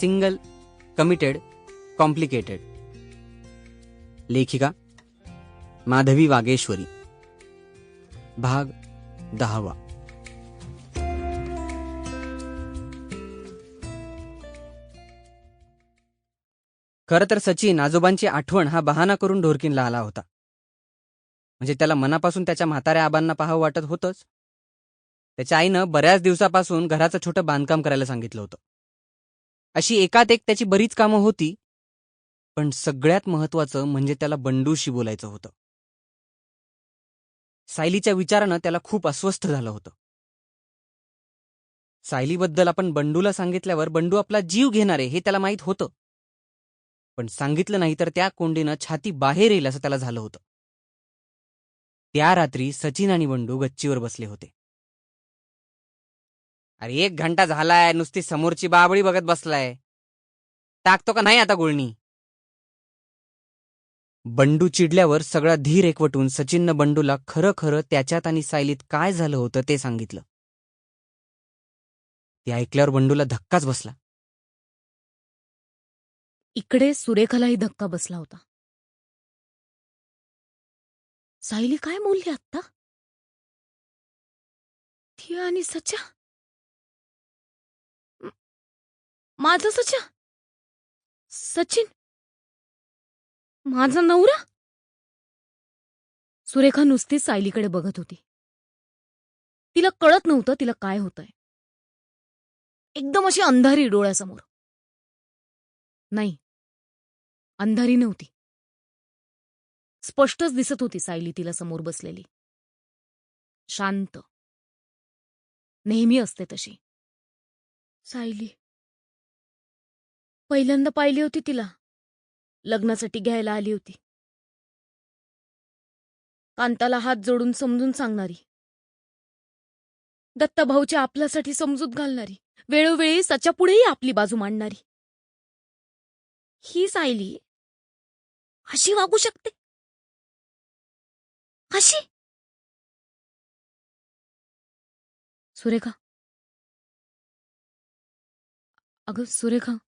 Single committed complicated लेखिका माधवी वागेश्वरी. भाग दहावा. खरं तर सचिन आजोबांची आठवण हा बहाणा करून ढोरकीनला आला होता. म्हणजे त्याला मनापासून त्याच्या म्हाताऱ्या आबांना पाहावं वाटत होतंच. त्याच्या आईनं बऱ्याच दिवसापासून घराचं छोटं बांधकाम करायला सांगितलं होतं. अशी एकात एक त्याची बरीच कामं होती पण सगळ्यात महत्वाचं म्हणजे त्याला बंडूशी बोलायचं होतं. सायलीच्या विचारानं त्याला खूप अस्वस्थ झालं होतं. सायलीबद्दल आपण बंडूला सांगितल्यावर बंडू आपला जीव घेणार आहे हे त्याला माहीत होतं. पण सांगितलं नाही तर त्या कोंडीनं छाती बाहेर येईल असं त्याला झालं होतं. त्या रात्री सचिन आणि बंडू गच्चीवर बसले होते. अरे एक घंटा झालाय नुसती समोरची बाबळी बघत बसलाय. टाकतो का नाही आता गुळणी? बंडू चिडल्यावर सगळा धीर एकवटून सचिननं बंडूला खरं खरं त्याच्यात आणि सायलीत काय झालं होतं ते सांगितलं. ते ऐकल्यावर बंडूला धक्काच बसला. इकडे सुरेखालाही धक्का बसला होता. सायली काय बोलली आत्ता? ती आणि सच्या माझा सचा सचिन? माझा नवरा? सुरेखा नुसतीच सायलीकडे बघत होती. तिला कळत नव्हतं तिला काय होतंय. एकदम अशी अंधारी डोळ्यासमोर. नाही. अंधारी नव्हती. स्पष्टच दिसत होती सायली तिला समोर बसलेली. शांत. नेहमी असते तशी. सायली. पहिल्यांदा पाहिली होती तिला. लग्नासाठी घ्यायला आली होती. कांताला हात जोडून समजून सांगणारी. दत्ताभाऊची आपल्यासाठी समजूत घालणारी. वेळोवेळी सच्या पुढेही आपली बाजू मांडणारी. ही सायली अशी वागू शकते? अशी? सुरेखा. अगं सुरेखा.